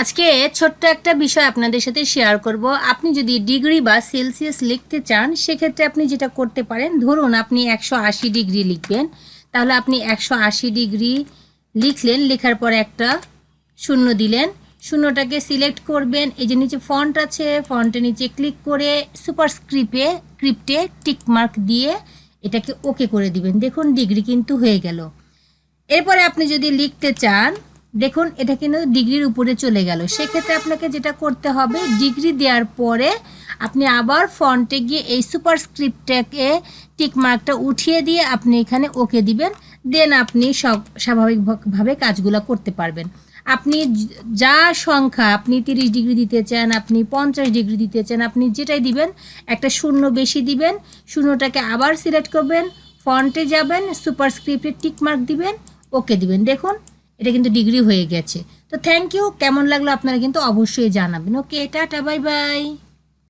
আজকে ছোট্ট একটা বিষয় আপনাদের সাথে শেয়ার করব। আপনি যদি ডিগ্রি বা সেলসিয়াস লিখতে চান, সেক্ষেত্রে আপনি যেটা করতে পারেন, ধরুন আপনি একশো আশি ডিগ্রি লিখবেন, তাহলে আপনি একশো আশি ডিগ্রি লিখলেন, লেখার পর একটা শূন্য দিলেন, শূন্যটাকে সিলেক্ট করবেন, এই যে নিচে ফন্ট আছে ফন্টের নিচে ক্লিক করে সুপার স্ক্রিপে ক্রিপ্টে টিক মার্ক দিয়ে এটাকে ওকে করে দিবেন। দেখুন ডিগ্রি কিন্তু হয়ে গেল। এরপরে আপনি যদি লিখতে চান দেখুন, এটা কিন্তু ডিগ্রির উপরে চলে গেল। সেক্ষেত্রে আপনাকে যেটা করতে হবে, ডিগ্রি দেওয়ার পরে আপনি আবার ফন্টে গিয়ে এই সুপার স্ক্রিপ্টটাকে টিক মার্কটা উঠিয়ে দিয়ে আপনি এখানে ওকে দিবেন। দেন আপনি সব স্বাভাবিকভাবে কাজগুলো করতে পারবেন। আপনি যা সংখ্যা, আপনি তিরিশ ডিগ্রি দিতে চান, আপনি পঞ্চাশ ডিগ্রি দিতে চান, আপনি যেটাই দিবেন, একটা শূন্য বেশি দিবেন, শূন্যটাকে আবার সিলেক্ট করবেন, ফন্টে যাবেন, সুপার স্ক্রিপ্টে টিক মার্ক দিবেন, ওকে দিবেন। দেখুন এটা কিন্তু ডিগ্রি হয়ে গেছে। তো থ্যাংক ইউ কেমন লাগল আপনারা কিন্তু অবশ্যই জানাবেন। ওকে টাটা বাই বাই